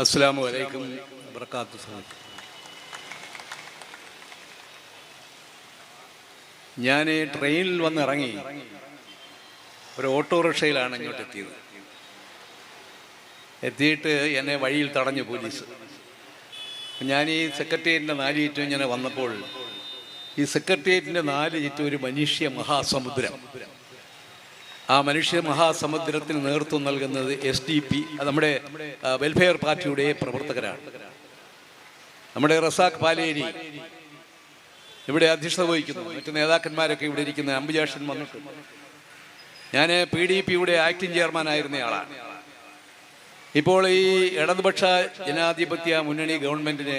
അസ്സാമു അലൈക്കും വർക്കാത്തു ഞാൻ ട്രെയിനിൽ വന്ന് ഇറങ്ങി ഒരു ഓട്ടോറിക്ഷയിലാണ് ഇങ്ങോട്ട് എത്തിയത്. എത്തിയിട്ട് എന്നെ വഴിയിൽ തടഞ്ഞു പോലീസ്. ഞാൻ ഈ സെക്രട്ടേറിയറ്റിന്റെ നാല് ചുറ്റും ഇങ്ങനെ വന്നപ്പോൾ ഈ സെക്രട്ടേറിയറ്റിന്റെ നാല് ചുറ്റും ഒരു മനുഷ്യ മഹാസമുദ്രം. ആ മനുഷ്യ മഹാസമുദ്രത്തിന് നേതൃത്വം നൽകുന്നത് എസ് ഡി പി നമ്മുടെ വെൽഫെയർ പാർട്ടിയുടെ പ്രവർത്തകരാണ്. നമ്മുടെ റസാഖ് പാലേരി ഇവിടെ അധ്യക്ഷത വഹിക്കുന്നു. മറ്റു നേതാക്കന്മാരൊക്കെ ഇവിടെ ഇരിക്കുന്ന അംബുജാഷൻ വന്നിട്ടുണ്ട് ഞാൻ പി ഡി പിയുടെ ആക്ടിംഗ് ചെയർമാൻ ആയിരുന്നയാളാണ് ഇപ്പോൾ ഈ ഇടതുപക്ഷ ജനാധിപത്യ മുന്നണി ഗവൺമെന്റിന്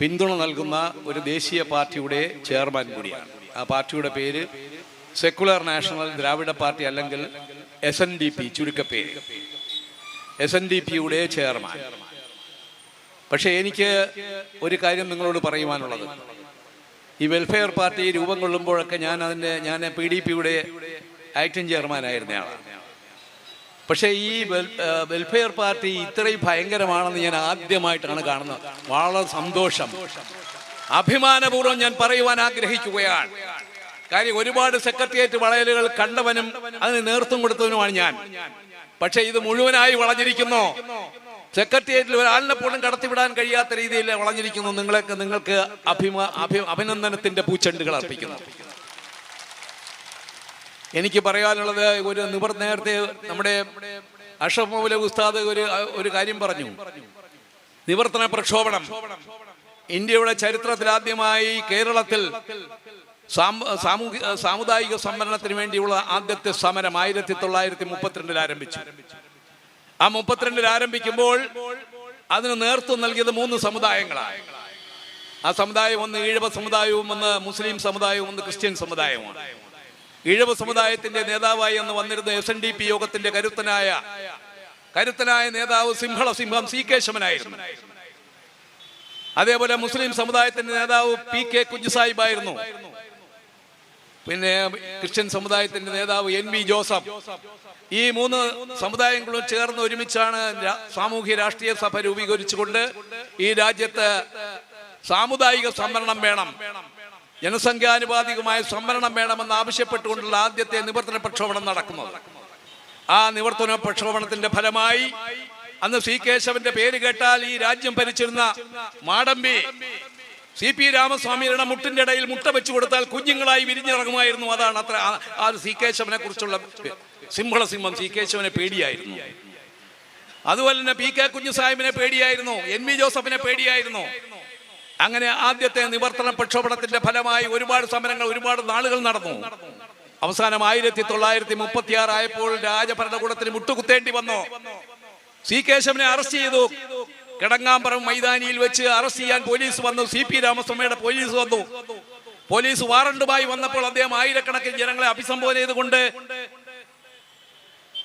പിന്തുണ നൽകുന്ന ഒരു ദേശീയ പാർട്ടിയുടെ ചെയർമാൻ കൂടിയാണ്. ആ പാർട്ടിയുടെ പേര് സെക്കുലർ നാഷണൽ ദ്രാവിഡ പാർട്ടി അല്ലെങ്കിൽ എസ് എൻ ഡി പി ചുരുക്കപ്പേര്. എസ് എൻ ഡി പിയുടെ ചെയർമാൻ. പക്ഷേ എനിക്ക് ഒരു കാര്യം നിങ്ങളോട് പറയുവാനുള്ളത്. ഈ വെൽഫെയർ പാർട്ടി രൂപം കൊള്ളുമ്പോഴൊക്കെ ഞാൻ അതിന്റെ ഞാൻ പി ഡി പിയുടെ ആക്ടിംഗ് ചെയർമാനായിരുന്നയാളാണ് പക്ഷേ ഈ വെൽഫെയർ പാർട്ടി ഇത്രയും ഭയങ്കരമാണെന്ന് ഞാൻ ആദ്യമായിട്ടാണ് കാണുന്നത്. വളരെ സന്തോഷം. അഭിമാനപൂർവം ഞാൻ പറയുവാൻ ആഗ്രഹിക്കുകയാണ്. കാര്യം ഒരുപാട് സെക്രട്ടേറിയറ്റ് വളയലുകൾ കണ്ടവനും അതിന് നേതൃത്വം കൊടുത്തവനുമാണ് ഞാൻ. പക്ഷെ ഇത് മുഴുവനായി വളഞ്ഞിരിക്കുന്നു. സെക്രട്ടേറിയറ്റിൽ ഒരാളിനെ പോലും കടത്തിവിടാൻ കഴിയാത്ത രീതിയിൽ വളഞ്ഞിരിക്കുന്നു. നിങ്ങൾക്ക് നിങ്ങൾക്ക് അഭിനന്ദനത്തിന്റെ പൂച്ചെണ്ടുകൾ അർപ്പിക്കുന്നു. എനിക്ക് പറയാനുള്ളത് ഒരു നിവർ നേരത്തെ നമ്മുടെ അഷഫ് മൗല ഉസ്താദ് ഒരു ഒരു കാര്യം പറഞ്ഞു. നിവർത്തന പ്രക്ഷോഭണം. ഇന്ത്യയുടെ ചരിത്രത്തിൽ ആദ്യമായി കേരളത്തിൽ സാമ- സാമൂഹ്യ സാമുദായിക സംവരണത്തിന് വേണ്ടിയുള്ള ആദ്യത്തെ സമരം ആയിരത്തി തൊള്ളായിരത്തി മുപ്പത്തിരണ്ടിൽ ആരംഭിച്ചു. ആ മുപ്പത്തിരണ്ടിൽ ആരംഭിക്കുമ്പോൾ അതിന് നേതൃത്വം നൽകിയത് മൂന്ന് സമുദായങ്ങളാണ്. ആ സമുദായം ഒന്ന് ഈഴവ സമുദായവും ഒന്ന് മുസ്ലിം സമുദായവും ഒന്ന് ക്രിസ്ത്യൻ സമുദായവുമാണ്. ഈഴവ സമുദായത്തിന്റെ നേതാവായി എന്ന് വന്നിരുന്ന എസ് എൻ ഡി പി യോഗത്തിന്റെ കരുത്തനായ കരുത്തനായ നേതാവ് സിംഹള സിംഹം സി കേശവനായിരുന്നു അതേപോലെ മുസ്ലിം സമുദായത്തിന്റെ നേതാവ് പി കെ കുഞ്ഞുസാഹിബായിരുന്നു. പിന്നെ ക്രിസ്ത്യൻ സമുദായത്തിന്റെ നേതാവ് എൻ വി ജോസഫ്. ഈ മൂന്ന് സമുദായങ്ങളും ചേർന്ന് ഒരുമിച്ചാണ് സാമൂഹ്യ രാഷ്ട്രീയ സഭ രൂപീകരിച്ചുകൊണ്ട് ഈ രാജ്യത്ത് സാമുദായിക സംവരണം വേണം. ജനസംഖ്യാനുപാതികമായ സംവരണം വേണമെന്ന് ആവശ്യപ്പെട്ടുകൊണ്ടുള്ള ആദ്യത്തെ നിവർത്തന പ്രക്ഷോഭണം നടക്കുന്നത്. ആ നിവർത്തന പ്രക്ഷോഭണത്തിന്റെ ഫലമായി അന്ന് സി കേശവന്റെ പേര് കേട്ടാൽ ഈ രാജ്യം ഭരിച്ചിരുന്ന മാടമ്പി സി പി രാമസ്വാമിയുടെ മുട്ടിന്റെ ഇടയിൽ മുട്ട വെച്ചു കൊടുത്താൽ കുഞ്ഞുങ്ങളായി വിരിഞ്ഞിറങ്ങുമായിരുന്നു. അതാണ് അത്ര ആ- ഒരു സി കേശവനെ കുറിച്ചുള്ള സിംഹള സിംഹം സി കേശവനെ പേടിയായിരുന്നു. അതുപോലെ തന്നെ പി കെ കുഞ്ഞുസാഹിബിനെ പേടിയായിരുന്നു. എൻ വി ജോസഫിനെ പേടിയായിരുന്നു. അങ്ങനെ ആദ്യത്തെ നിവർത്തന പ്രക്ഷോഭത്തിന്റെ ഫലമായി ഒരുപാട് സമരങ്ങൾ ഒരുപാട് നാളുകൾ നടന്നു. അവസാനം ആയിരത്തി തൊള്ളായിരത്തി മുപ്പത്തി ആറ് ആയപ്പോൾ രാജഭരണകൂടത്തിന് മുട്ടുകുത്തേണ്ടി വന്നു. സി കേശവനെ അറസ്റ്റ് ചെയ്തു. കിടങ്ങാമ്പറം മൈതാനിയിൽ വെച്ച് അറസ്റ്റ് ചെയ്യാൻ പോലീസ് വന്നു. സി പി രാമസ്വാമിയുടെ പോലീസ് വന്നു. പോലീസ് വാറണ്ടുമായി വന്നപ്പോൾ അദ്ദേഹം ആയിരക്കണക്കിന് ജനങ്ങളെ അഭിസംബോധന ചെയ്തുകൊണ്ട്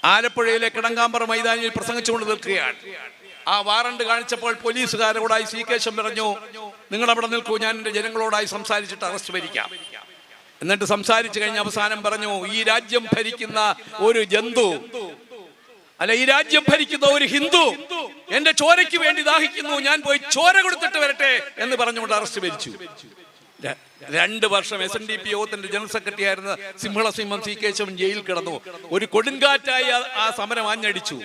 ആലപ്പുഴയിലെ കിടങ്ങാമ്പറ മൈതാനിയിൽ പ്രസംഗിച്ചുകൊണ്ട് നിൽക്കുകയാണ്. ആ വാറണ്ട് കാണിച്ചപ്പോൾ പോലീസുകാരോടായി സി കേശം പറഞ്ഞു നിങ്ങൾ അവിടെ നിൽക്കൂ ഞാൻ എന്റെ ജനങ്ങളോടായി സംസാരിച്ചിട്ട് അറസ്റ്റ് ഭരിക്കാം എന്നിട്ട് സംസാരിച്ചു കഴിഞ്ഞ അവസാനം പറഞ്ഞു ഈ രാജ്യം ഭരിക്കുന്ന ഒരു ജന്തു അല്ല ഈ രാജ്യം ഭരിക്കുന്ന ഒരു ഹിന്ദു എന്റെ ചോരയ്ക്ക് വേണ്ടി ദാഹിക്കുന്നു. ഞാൻ പോയി ചോര കൊടുത്തിട്ട് വരട്ടെ എന്ന് പറഞ്ഞുകൊണ്ട് അറസ്റ്റ് ഭരിച്ചു. രണ്ട് വർഷം എസ് എൻ ഡി പി യോഗത്തിന്റെ ജനറൽ സെക്രട്ടറി ആയിരുന്ന സിംഹള സിംഹം സി കേശവൻ ജയിലിൽ കിടന്നു. ഒരു കൊടുങ്കാറ്റായി ആ- സമരം ആഞ്ഞടിച്ചു.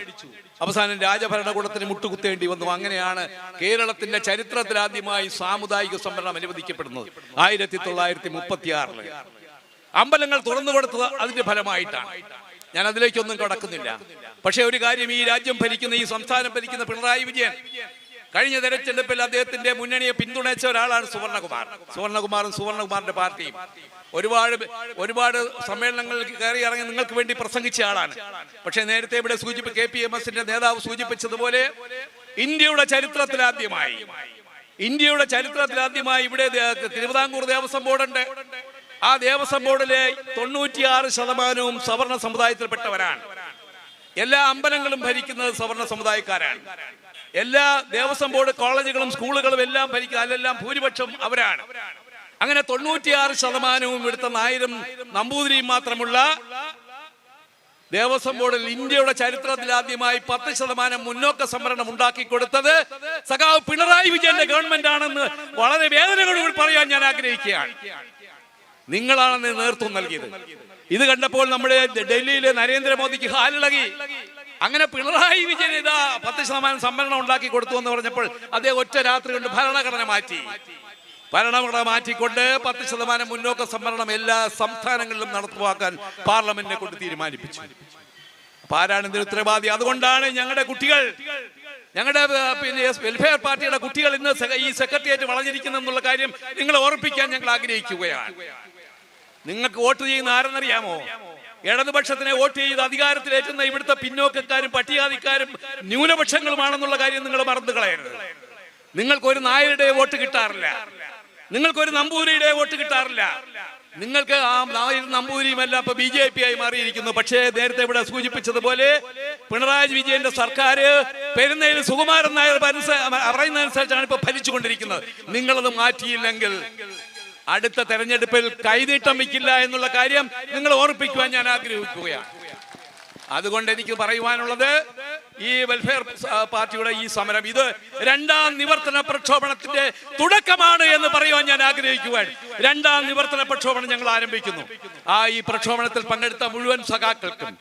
അവസാനം രാജഭരണകൂടത്തിന് മുട്ടുകുത്തേണ്ടി വന്നു. അങ്ങനെയാണ് കേരളത്തിന്റെ ചരിത്രത്തിൽ ആദ്യമായി സാമുദായിക സംവരണം അനുവദിക്കപ്പെടുന്നത്. ആയിരത്തി തൊള്ളായിരത്തി മുപ്പത്തി ആറിൽ അമ്പലങ്ങൾ തുറന്നു കൊടുത്തത് അതിന്റെ ഫലമായിട്ടാണ്. ഞാൻ അതിലേക്കൊന്നും കടക്കുന്നില്ല. പക്ഷെ ഒരു കാര്യം ഈ രാജ്യം ഭരിക്കുന്ന ഈ സംസ്ഥാനം ഭരിക്കുന്ന പിണറായി വിജയൻ കഴിഞ്ഞ തെരഞ്ഞെടുപ്പിൽ അദ്ദേഹത്തിന്റെ മുന്നണിയെ പിന്തുണച്ച ഒരാളാണ് സുവർണകുമാർ. സുവർണകുമാറും സുവർണകുമാറിന്റെ പാർട്ടിയും. ഒരുപാട് ഒരുപാട് സമ്മേളനങ്ങളിൽ കയറി ഇറങ്ങി നിങ്ങൾക്ക് വേണ്ടി പ്രസംഗിച്ച ആളാണ്. പക്ഷെ നേരത്തെ ഇവിടെ സൂചിപ്പി കെ പി എം എസിന്റെ നേതാവ് സൂചിപ്പിച്ചതുപോലെ ഇന്ത്യയുടെ ചരിത്രത്തിലാദ്യമായി ഇന്ത്യയുടെ ചരിത്രത്തിലാദ്യമായി ഇവിടെ തിരുവിതാംകൂർ ദേവസ്വം ബോർഡുണ്ട്. ആ ദേവസ്വം ബോർഡിലെ തൊണ്ണൂറ്റിയാറ് ശതമാനവും സവർണ സമുദായത്തിൽപ്പെട്ടവരാണ്. എല്ലാ അമ്പലങ്ങളും ഭരിക്കുന്നത് സവർണ സമുദായക്കാരാണ്. എല്ലാ ദേവസ്വം ബോർഡ് കോളേജുകളും സ്കൂളുകളും എല്ലാം ഭരിക്കുക അതിലെല്ലാം ഭൂരിപക്ഷം അവരാണ്. അങ്ങനെ തൊണ്ണൂറ്റിയാറ് ശതമാനവും ഇവിടുത്തെ നായരും നമ്പൂതിരിയും മാത്രമുള്ള ദേവസ്വം ബോർഡിൽ ഇന്ത്യയുടെ ചരിത്രത്തിൽ ആദ്യമായി പത്ത് ശതമാനം മുന്നോക്ക സംവരണം ഉണ്ടാക്കി കൊടുത്തത് സഖാവ് പിണറായി വിജയന്റെ ഗവൺമെന്റ് ആണെന്ന് വളരെ വേദനകളോട് പറയാൻ ഞാൻ ആഗ്രഹിക്കുകയാണ്. നിങ്ങളാണ് നേതൃത്വം നൽകിയത്. ഇത് കണ്ടപ്പോൾ നമ്മുടെ ഡൽഹിയിലെ നരേന്ദ്രമോദിക്ക് ഹാലിളകി അങ്ങനെ പിണറായി വിജയൻ ഇതാ പത്ത് ശതമാനം സംവരണം ഉണ്ടാക്കി കൊടുത്തു എന്ന് പറഞ്ഞപ്പോൾ അദ്ദേഹം ഒറ്റ രാത്രി കൊണ്ട് ഭരണഘടന മാറ്റി. ഭരണഘടന മാറ്റിക്കൊണ്ട് പത്ത് ശതമാനം മുന്നോക്ക സംവരണം എല്ലാ സംസ്ഥാനങ്ങളിലും നടപ്പാക്കാൻ പാർലമെന്റിനെ കൊണ്ട് തീരുമാനിപ്പിച്ചു. ആരാണ് ഇതിന് ഉത്തരവാദി? അതുകൊണ്ടാണ് ഞങ്ങളുടെ കുട്ടികൾ ഞങ്ങളുടെ പിന്നെ വെൽഫെയർ പാർട്ടിയുടെ കുട്ടികൾ ഇന്ന് ഈ സെക്രട്ടേറിയറ്റ് വളഞ്ഞിരിക്കുന്നു എന്നുള്ള കാര്യം നിങ്ങളെ ഓർപ്പിക്കാൻ ഞങ്ങൾ ആഗ്രഹിക്കുകയാണ്. നിങ്ങൾക്ക് വോട്ട് ചെയ്യുന്ന ആരെന്നറിയാമോ? ഇടതുപക്ഷത്തിനെ വോട്ട് ചെയ്ത് അധികാരത്തിലേറ്റുന്ന ഇവിടുത്തെ പിന്നോക്കക്കാരും പട്ടികാതിക്കാരും ന്യൂനപക്ഷങ്ങളുമാണെന്നുള്ള കാര്യം നിങ്ങൾ മറന്നു കളയരുത് നിങ്ങൾക്ക് ഒരു നായരുടെ വോട്ട് കിട്ടാറില്ല. നിങ്ങൾക്ക് ഒരു നമ്പൂരിയുടെ വോട്ട് കിട്ടാറില്ല. നിങ്ങൾക്ക് ആ നായർ നമ്പൂരിയും എല്ലാം ഇപ്പൊ ബി ജെ പി ആയി മാറിയിരിക്കുന്നു. പക്ഷേ നേരത്തെ ഇവിടെ സൂചിപ്പിച്ചതുപോലെ പിണറായി വിജയന്റെ സർക്കാർ പെരുന്നയിൽ സുകുമാരൻ നായർ പറയുന്നതനുസരിച്ചാണ് ഇപ്പൊ ഭരിച്ചുകൊണ്ടിരിക്കുന്നത്. നിങ്ങളത് മാറ്റിയില്ലെങ്കിൽ അടുത്ത തെരഞ്ഞെടുപ്പിൽ കൈനീട്ടം വയ്ക്കില്ല എന്നുള്ള കാര്യം നിങ്ങൾ ഓർപ്പിക്കുവാൻ ഞാൻ ആഗ്രഹിക്കുകയാണ്. അതുകൊണ്ട് എനിക്ക് പറയുവാനുള്ളത് ഈ വെൽഫെയർ പാർട്ടിയുടെ ഈ സമരം ഇത് രണ്ടാം നിവർത്തന പ്രക്ഷോഭണത്തിന്റെ തുടക്കമാണ് എന്ന് പറയുവാൻ ഞാൻ ആഗ്രഹിക്കുവാൻ. രണ്ടാം നിവർത്തന പ്രക്ഷോഭണം ഞങ്ങൾ ആരംഭിക്കുന്നു. ആ ഈ പ്രക്ഷോഭണത്തിൽ പങ്കെടുത്ത മുഴുവൻ സഖാക്കൾക്കും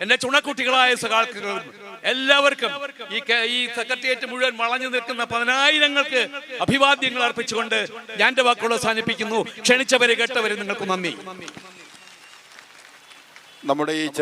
എന്റെ ചുണക്കുട്ടികളായ സഖാക്കൾക്കും എല്ലാവർക്കും ഈ ഈ സെക്രട്ടേറിയറ്റ് മുഴുവൻ വളഞ്ഞു നിൽക്കുന്ന പതിനായിരങ്ങൾക്ക് അഭിവാദ്യങ്ങൾ അർപ്പിച്ചുകൊണ്ട് ഞാൻ വാക്കുകൾ അവസാനിപ്പിക്കുന്നു. ക്ഷണിച്ചവരെ കേട്ടവരെ നിങ്ങൾക്ക് നന്ദി. നമ്മുടെ ഈ